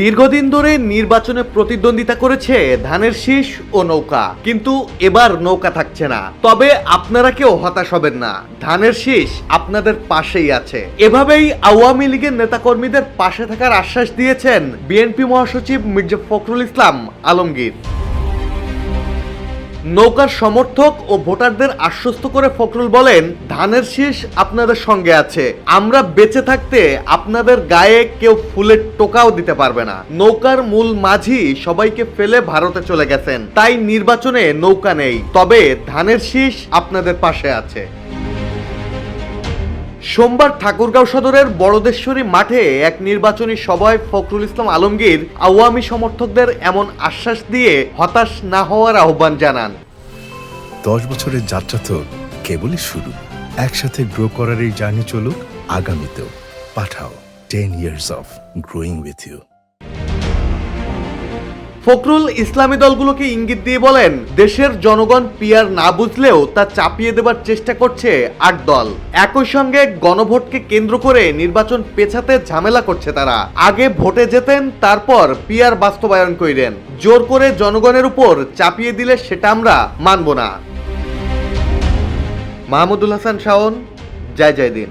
দীর্ঘদিন ধরে নির্বাচনে প্রতিদ্বন্দ্বিতা করেছে ধানের শীষ ও নৌকা। কিন্তু এবার নৌকা থাকছে না। তবে আপনারা কেউ হতাশ হবেন না। ধানের শীষ আপনাদের পাশেই আছে। এভাবেই আওয়ামী লীগের নেতাকর্মীদের পাশে থাকার আশ্বাস দিয়েছেন বিএনপি মহাসচিব মির্জা ফখরুল ইসলাম আলমগীর। নৌকার সমর্থক ও ভোটারদের আশ্বস্ত করে ফখরুল বলেন, ধানের শীষ আপনাদের সঙ্গে আছে। আমরা বেঁচে থাকতে আপনাদের গায়ে কেউ ফুলের টোকাও দিতে পারবে না। নৌকার মূল মাঝি সবাইকে ফেলে ভারতে চলে গেছেন। তাই নির্বাচনে নৌকা নেই। তবে ধানের শীষ আপনাদের পাশে আছে। সোমবার ঠাকুরগাঁও সদরের বড়দেশ্বরী মাঠে এক নির্বাচনী সভায় ফখরুল ইসলাম আলমগীর আওয়ামী সমর্থকদের এমন আশ্বাস দিয়ে হতাশ না হওয়ার আহ্বান জানান। দশ বছরের যাত্রা তো কেবলই শুরু। একসাথে গ্রো করার এই জার্নি চলুক, আগামীতেও। Pathao ten years of growing with you Fakhrul ইসলামী দলগুলোকে ইঙ্গিত দিয়ে বলেন, দেশের জনগণ পিয়ার না বুঝলেও তা চাপিয়ে দেবার চেষ্টা করছে আট দল। একই সঙ্গে গণভোটকে কেন্দ্র করে নির্বাচন পেছাতে ঝামেলা করছে তারা। আগে ভোটে যেতেন, তারপর পিয়ার বাস্তবায়ন কইরেন জোর করে জনগণের উপর চাপিয়ে দিলে সেটা আমরা মানব না। মাহমুদুল হাসান শাওন, জয় জয় দিন